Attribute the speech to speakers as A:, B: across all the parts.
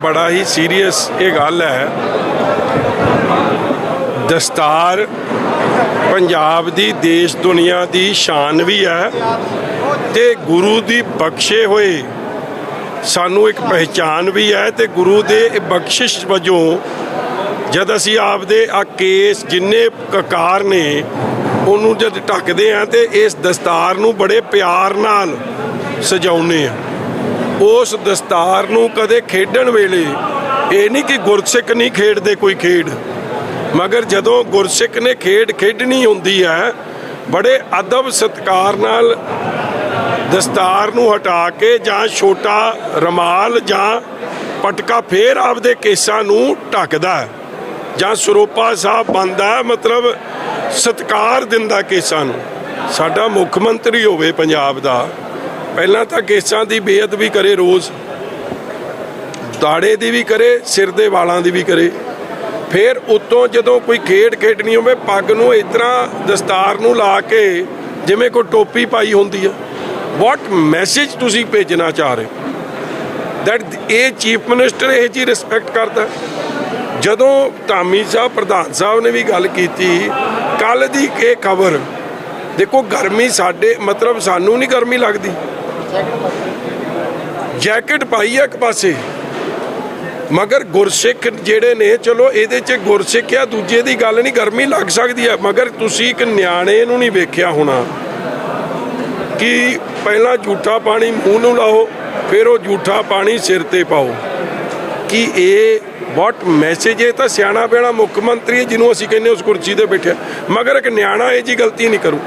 A: ਬੜਾ ਹੀ ਸੀਰੀਅਸ ਇਹ ਗੱਲ ਹੈ। ਦਸਤਾਰ ਪੰਜਾਬ ਦੀ, ਦੇਸ਼ ਦੁਨੀਆ ਦੀ ਸ਼ਾਨ ਵੀ ਹੈ ਤੇ ਗੁਰੂ ਦੀ ਬਖਸ਼ੇ ਹੋਏ ਸਾਨੂੰ ਇੱਕ ਪਹਿਚਾਨ ਵੀ ਹੈ ਤੇ ਗੁਰੂ ਦੇ ਬਖਸ਼ਿਸ਼ ਵਜੋਂ ਜਦ ਅਸੀਂ ਆਪਦੇ ਆ ਕੇਸ ਜਿੰਨੇ ਕਕਾਰ ਨੇ, ਉਹਨੂੰ ਜਦ ਢੱਕਦੇ ਆ ਤੇ ਇਸ ਦਸਤਾਰ ਨੂੰ ਬੜੇ ਪਿਆਰ ਨਾਲ ਸਜਾਉਨੇ ਆ ਉਸ ਦਸਤਾਰ ਨੂੰ ਕਦੇ ਖੇਡਣ ਵੇਲੇ ਇਹ ਨਹੀਂ ਕਿ ਗੁਰਸਿੱਖ ਨਹੀਂ ਖੇਡਦੇ ਕੋਈ ਖੇਡ। ਮਗਰ ਜਦੋਂ ਗੁਰਸਿੱਖ ਨੇ ਖੇਡ ਖੇਡਣੀ ਹੁੰਦੀ ਹੈ, ਬੜੇ ਅਦਬ ਸਤਕਾਰ ਨਾਲ ਦਸਤਾਰ ਨੂੰ ਹਟਾ ਕੇ ਜਾਂ ਛੋਟਾ ਰਮਾਲ ਜਾਂ ਪਟਕਾ ਫੇਰ ਆਪਦੇ ਕੇਸਾਂ ਨੂੰ ਢੱਕਦਾ ਜਾਂ ਸਰੋਪਾ ਸਾਹਿਬ ਬੰਦਾ ਮਤਲਬ ਸਤਕਾਰ ਦਿੰਦਾ ਕੇਸਾਂ ਨੂੰ। ਸਾਡਾ ਮੁੱਖ ਮੰਤਰੀ ਹੋਵੇ ਪੰਜਾਬ ਦਾ। ਪਹਿਲਾਂ ਤਾਂ ਕੇਸਾਂ ਦੀ ਬੇਅਦਬੀ ਕਰੇ ਰੋਜ਼। ਦਾੜੇ ਦੀ ਵੀ ਕਰੇ, ਸਿਰ ਦੇ ਵਾਲਾਂ ਦੀ ਵੀ ਕਰੇ। ਫਿਰ ਉਤੋਂ ਜਦੋਂ ਕੋਈ ਖੇਡ ਖੇਡਣੀ ਹੋਵੇ, ਪੱਗ ਨੂੰ ਇਸ ਤਰ੍ਹਾਂ ਦਸਤਾਰ ਨੂੰ ਲਾ ਕੇ ਜਿਵੇਂ ਕੋਈ ਟੋਪੀ ਪਾਈ ਹੁੰਦੀ ਆ। ਵਾਟ ਮੈਸੇਜ ਤੁਸੀਂ ਭੇਜਣਾ ਚਾਹ ਰਹੇ ਦੈਟ ਇਹ ਚੀਫ ਮਿਨਿਸਟਰ ਇਹ ਜੀ ਰਿਸਪੈਕਟ ਕਰਦਾ। ਜਦੋਂ ਧਾਮੀ ਸਾਹਿਬ, ਪ੍ਰਧਾਨ ਸਾਹਿਬ ਨੇ ਵੀ ਗੱਲ ਕੀਤੀ ਕੱਲ ਦੀ ਇਹ ਖਬਰ, ਦੇਖੋ ਗਰਮੀ ਸਾਡੇ, ਮਤਲਬ ਸਾਨੂੰ ਨਹੀਂ ਗਰਮੀ ਲੱਗਦੀ। ਜੈਕਟ ਪਾਈ ਆ ਇੱਕ ਪਾਸੇ। ਮਗਰ ਗੁਰਸਿੱਖ ਜਿਹੜੇ ਨੇ, ਚਲੋ ਇਹਦੇ 'ਚ ਗੁਰਸਿੱਖ ਆ, ਦੂਜੇ ਦੀ ਗੱਲ ਨਹੀਂ, ਗਰਮੀ ਲੱਗ ਸਕਦੀ ਹੈ ਮਗਰ ਤੁਸੀਂ ਇੱਕ ਨਿਆਣੇ ਨੂੰ ਨਹੀਂ ਵੇਖਿਆ ਹੋਣਾ ਕਿ ਪਹਿਲਾਂ ਝੂਠਾ ਪਾਣੀ ਮੂੰਹ ਨੂੰ ਲਾਓ, ਫਿਰ ਉਹ ਝੂਠਾ ਪਾਣੀ ਸਿਰ ਤੇ ਪਾਓ। ਕਿ ਇਹ ਵਾਟ ਮੈਸੇਜ ਹੈ? ਤਾਂ ਸਿਆਣਾ ਬਿਆਣਾ ਮੁੱਖ ਮੰਤਰੀ ਹੈ ਜਿਹਨੂੰ ਅਸੀਂ ਕਹਿੰਦੇ ਉਸ ਕੁਰਸੀ ਤੇ ਬੈਠਿਆ ਮਗਰ ਇੱਕ ਨਿਆਣਾ ਇਹ ਜੀ ਗਲਤੀ ਨਹੀਂ ਕਰੂ।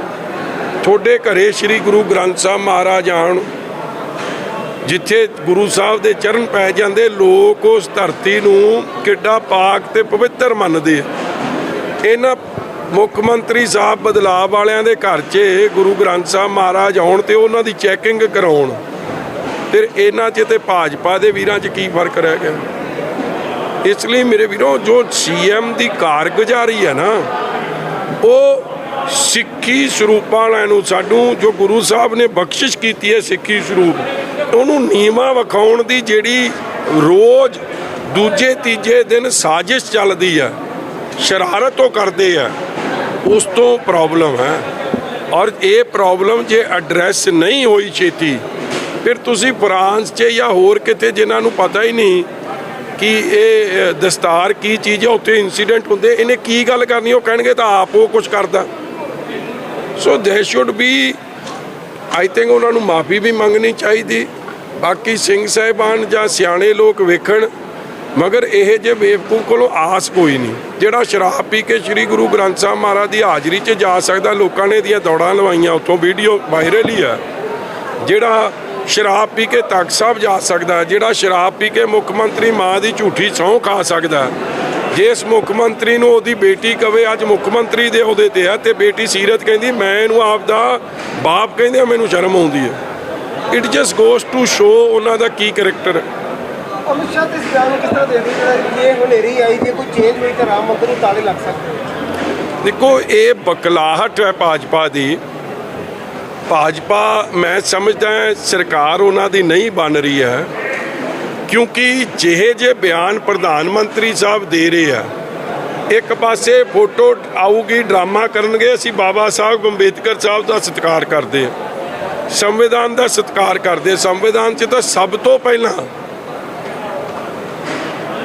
A: ਤੁਹਾਡੇ ਘਰੇ ਸ੍ਰੀ ਗੁਰੂ ਗ੍ਰੰਥ ਸਾਹਿਬ ਮਹਾਰਾਜ ਆਣ ਜਿੱਥੇ ਗੁਰੂ ਸਾਹਿਬ ਦੇ ਚਰਨ ਪੈ ਜਾਂਦੇ, ਲੋਕ ਉਸ ਧਰਤੀ ਨੂੰ ਕਿੱਡਾ ਪਾਕ ਤੇ ਪਵਿੱਤਰ ਮੰਨਦੇ ਆ। ਇਹਨਾਂ ਮੁੱਖ ਮੰਤਰੀ ਸਾਹਿਬ ਬਦਲਾਅ ਵਾਲਿਆਂ ਦੇ ਘਰ 'ਚ ਗੁਰੂ ਗ੍ਰੰਥ ਸਾਹਿਬ ਮਹਾਰਾਜ ਆਉਣ ਤੇ ਉਹਨਾਂ ਦੀ ਚੈਕਿੰਗ ਕਰਾਉਣ। ਫਿਰ ਇਹਨਾਂ 'ਚ ਤੇ ਭਾਜਪਾ ਦੇ ਵੀਰਾਂ 'ਚ ਕੀ ਫ਼ਰਕ ਰਹਿ ਗਿਆ? ਇਸ ਲਈ ਮੇਰੇ ਵੀਰੋ, ਜੋ ਸੀਐਮ ਦੀ ਕਾਰਗੁਜ਼ਾਰੀ ਹੈ ਨਾ, ਉਹ ਸਿੱਖੀ ਸਰੂਪਾਂ ਵਾਲਿਆਂ ਨੂੰ ਸਾਨੂੰ ਜੋ ਗੁਰੂ ਸਾਹਿਬ ਨੇ ਬਖਸ਼ਿਸ਼ ਕੀਤੀ ਹੈ ਸਿੱਖੀ ਸਰੂਪ, ਉਹਨੂੰ ਨੀਵਾ ਵਿਖਾਉਣ ਦੀ ਜਿਹੜੀ ਰੋਜ਼ ਦੂਜੇ ਤੀਜੇ ਦਿਨ ਸਾਜ਼ਿਸ਼ ਚੱਲਦੀ ਹੈ ਸ਼ਰਾਰਤ ਉਹ ਕਰਦੇ ਆ, ਉਸ ਤੋਂ ਪ੍ਰੋਬਲਮ ਹੈ। ਔਰ ਇਹ ਪ੍ਰੋਬਲਮ ਜੇ ਐਡਰੈਸ ਨਹੀਂ ਹੋਈ ਛੇਤੀ, ਫਿਰ ਤੁਸੀਂ ਫਰਾਂਸ 'ਚ ਜਾਂ ਹੋਰ ਕਿਤੇ ਜਿਨ੍ਹਾਂ ਨੂੰ ਪਤਾ ਹੀ ਨਹੀਂ ਕਿ ਇਹ ਦਸਤਾਰ ਕੀ ਚੀਜ਼ ਹੈ ਉੱਥੇ ਇਨਸੀਡੈਂਟ ਹੁੰਦੇ, ਇਹਨੇ ਕੀ ਗੱਲ ਕਰਨੀ, ਉਹ ਕਹਿਣਗੇ ਤਾਂ ਆਪ ਉਹ ਕੁਝ ਕਰਦਾ। ਸੋ ਦੇ ਸ਼ੁੱਡ ਬੀ, ਆਈ ਥਿੰਕ ਉਹਨਾਂ ਨੂੰ ਮਾਫੀ ਵੀ ਮੰਗਣੀ ਚਾਹੀਦੀ। ਬਾਕੀ ਸਿੰਘ ਸਾਹਿਬਾਨ ਜਾਂ ਸਿਆਣੇ ਲੋਕ ਵੇਖਣ, ਮਗਰ ਇਹ ਜੇ ਬੇਵਕੂਫ ਕੋਲੋਂ ਆਸ ਕੋਈ ਨਹੀਂ। ਜਿਹੜਾ ਸ਼ਰਾਬ ਪੀ ਕੇ ਸ੍ਰੀ ਗੁਰੂ ਗ੍ਰੰਥ ਸਾਹਿਬ ਮਹਾਰਾਜ ਦੀ ਹਾਜ਼ਰੀ 'ਚ ਜਾ ਸਕਦਾ, ਲੋਕਾਂ ਨੇ ਦੀਆਂ ਦੌੜਾਂ ਲਵਾਈਆਂ, ਉੱਥੋਂ ਵੀਡੀਓ ਵਾਇਰਲ ਹੀ ਆ। ਜਿਹੜਾ ਸ਼ਰਾਬ ਪੀ ਕੇ ਤਖਤ ਸਾਹਿਬ ਜਾ ਸਕਦਾ, ਜਿਹੜਾ ਸ਼ਰਾਬ ਪੀ ਕੇ ਮੁੱਖ ਮੰਤਰੀ ਮਾਂ ਦੀ ਝੂਠੀ ਸਹੁੰ ਖਾ ਸਕਦਾ ਜਿਸ ਮੁੱਖ ਮੰਤਰੀ ਨੂੰ ਉਹਦੀ ਬੇਟੀ ਕਵੇ ਅੱਜ ਮੁੱਖ ਮੰਤਰੀ ਦੇ ਉਹਦੇ ਤੇ ਆ ਤੇ ਬੇਟੀ ਸੀਰਤ ਕਹਿੰਦੀ ਮੈਂ ਇਹਨੂੰ ਆਪਦਾ ਬਾਪ ਕਹਿੰਦੇ ਮੈਨੂੰ ਸ਼ਰਮ ਆਉਂਦੀ ਹੈ। It just goes to show ਉਹਨਾਂ ਦਾ ਕੀ ਕੈਰੈਕਟਰ ਹੈ।
B: ਅਮਿਤ ਸ਼ਾਹ ਦੇ ਬਿਆਨ ਨੂੰ ਕਿਸ ਤਰ੍ਹਾਂ ਦੇਖਦੇ ਹੋ? ਜੇ ਹਨੇਰੀ ਆਈ ਜੇ ਕੋਈ ਚੇਂਜ ਹੋਈ ਤਾਂ ਰਾਮ ਮੰਦਿਰ ਨੂੰ ਤਾਲੇ ਲੱਗ ਸਕਦੇ
A: ਦੇਖੋ ਇਹ ਬਕਲਾਹਟ ਹੈ ਭਾਜਪਾ ਦੀ। ਭਾਜਪਾ ਮੈਂ ਸਮਝਦਾ ਸਰਕਾਰ ਉਹਨਾਂ ਦੀ ਨਹੀਂ ਬਣ ਰਹੀ ਹੈ। ਕਿਉਂਕਿ ਜਿਹੇ ਜੇ ਬਿਆਨ ਪ੍ਰਧਾਨ ਮੰਤਰੀ ਸਾਹਿਬ ਦੇ ਰਹੇ ਆ, ਇੱਕ ਪਾਸੇ ਫੋਟੋ ਆਊਗੀ, ਡਰਾਮਾ ਕਰਨਗੇ, ਅਸੀਂ ਬਾਬਾ ਸਾਹਿਬ ਅੰਬੇਦਕਰ ਸਾਹਿਬ ਦਾ ਸਤਿਕਾਰ ਕਰਦੇ ਹਾਂ ਸੰਵਿਧਾਨ ਦਾ ਸਤਿਕਾਰ ਕਰਦੇ ਸੰਵਿਧਾਨ 'ਚ ਤਾਂ ਸਭ ਤੋਂ ਪਹਿਲਾਂ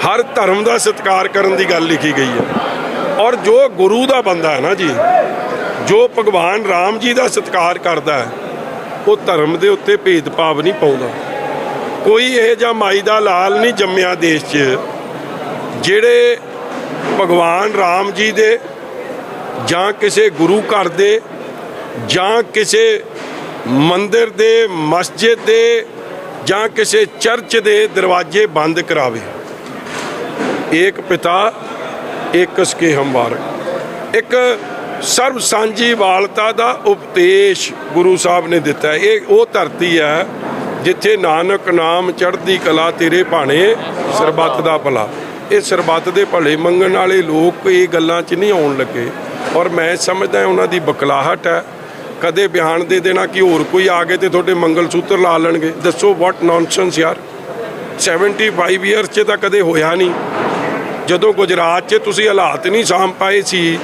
A: ਹਰ ਧਰਮ ਦਾ ਸਤਿਕਾਰ ਕਰਨ ਦੀ ਗੱਲ ਲਿਖੀ ਗਈ ਹੈ ਔਰ ਜੋ ਗੁਰੂ ਦਾ ਬੰਦਾ ਹੈ ਨਾ ਜੀ, ਜੋ ਭਗਵਾਨ ਰਾਮ ਜੀ ਦਾ ਸਤਿਕਾਰ ਕਰਦਾ ਹੈ, ਉਹ ਧਰਮ ਦੇ ਉੱਤੇ ਭੇਦਭਾਵ ਨਹੀਂ ਪਾਉਂਦਾ। ਕੋਈ ਇਹ ਜਾਂ ਮਾਈ ਦਾ ਲਾਲ ਨਹੀਂ ਜੰਮਿਆ ਦੇਸ਼ 'ਚ, ਜਿਹੜੇ ਭਗਵਾਨ ਰਾਮ ਜੀ ਦੇ ਜਾਂ ਕਿਸੇ ਗੁਰੂ ਘਰ ਦੇ ਜਾਂ ਕਿਸੇ ਮੰਦਿਰ ਦੇ, ਮਸਜਿਦ ਦੇ ਜਾਂ ਕਿਸੇ ਚਰਚ ਦੇ ਦਰਵਾਜ਼ੇ ਬੰਦ ਕਰਾਵੇ। ਇੱਕ ਪਿਤਾ ਇੱਕ ਸਕੇ ਹਮਵਾਰ ਇੱਕ ਸਰਬ ਸਾਂਝੀ ਵਾਲਤਾ ਦਾ ਉਪਦੇਸ਼ ਗੁਰੂ ਸਾਹਿਬ ਨੇ ਦਿੱਤਾ ਇਹ ਉਹ ਧਰਤੀ ਹੈ ਜਿੱਥੇ ਨਾਨਕ ਨਾਮ ਚੜ੍ਹਦੀ ਕਲਾ ਤੇਰੇ ਭਾਣੇ, ਸਰਬੱਤ ਦਾ ਭਲਾ। ਇਹ ਸਰਬੱਤ ਦੇ ਭਲੇ ਮੰਗਣ ਵਾਲੇ ਲੋਕ ਇਹ ਗੱਲਾਂ 'ਚ ਨਹੀਂ ਆਉਣ ਲੱਗੇ। ਔਰ ਮੈਂ ਸਮਝਦਾ ਉਹਨਾਂ ਦੀ ਬਕਲਾਹਟ ਹੈ। ਕਦੇ ਬਿਆਨ ਦੇ ਦੇਣਾ ਕਿ ਹੋਰ ਕੋਈ ਆ ਗਏ ਤੇ ਤੁਹਾਡੇ ਮੰਗਲ ਸੂਤਰ ਲਾ ਲੈਣਗੇ। ਦੱਸੋ ਵਾਟ ਨੌਨਸੈਂਸ ਯਾਰ। 75 ਇਅਰਸ 'ਚ ਤਾਂ ਕਦੇ ਹੋਇਆ ਨਹੀਂ। ਜਦੋਂ ਗੁਜਰਾਤ 'ਚ ਤੁਸੀਂ ਹਾਲਾਤ ਨਹੀਂ ਸਾਂਭ ਪਾਏ ਸੀ,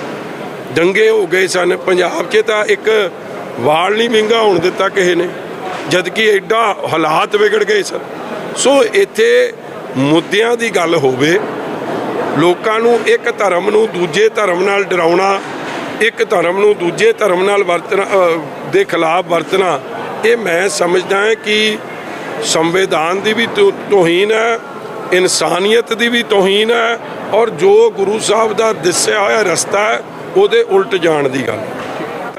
A: ਦੰਗੇ ਹੋ ਗਏ ਸਨ। ਪੰਜਾਬ 'ਚ ਤਾਂ ਇੱਕ ਵਾਲ ਨਹੀਂ ਵਿੰਗਾ ਹੋਣ ਦਿੱਤਾ ਕਿਸੇ ਨੇ। ਜਦ ਕਿ ਐਡਾ ਹਾਲਾਤ ਵਿਗੜ ਗਏ ਸਰ ਸੋ ਇੱਥੇ ਮੁੱਦਿਆਂ ਦੀ ਗੱਲ ਹੋਵੇ, ਲੋਕਾਂ ਨੂੰ ਇੱਕ ਧਰਮ ਨੂੰ ਦੂਜੇ ਧਰਮ ਨਾਲ ਡਰਾਉਣਾ, ਇੱਕ ਧਰਮ ਨੂੰ ਦੂਜੇ ਧਰਮ ਨਾਲ ਵਰਤਣਾ ਦੇ ਖਿਲਾਫ ਵਰਤਣਾ, ਇਹ ਮੈਂ ਸਮਝਦਾ ਹਾਂ ਕਿ ਸੰਵਿਧਾਨ ਦੀ ਵੀ ਤੋ- ਤੋਹੀਨ ਹੈ, ਇਨਸਾਨੀਅਤ ਦੀ ਵੀ ਤੋਹੀਨ ਹੈ, ਔਰ ਜੋ ਗੁਰੂ ਸਾਹਿਬ ਦਾ ਦੱਸਿਆ ਹੋਇਆ ਰਸਤਾ ਹੈ, ਉਹਦੇ ਉਲਟ ਜਾਣ ਦੀ ਗੱਲ।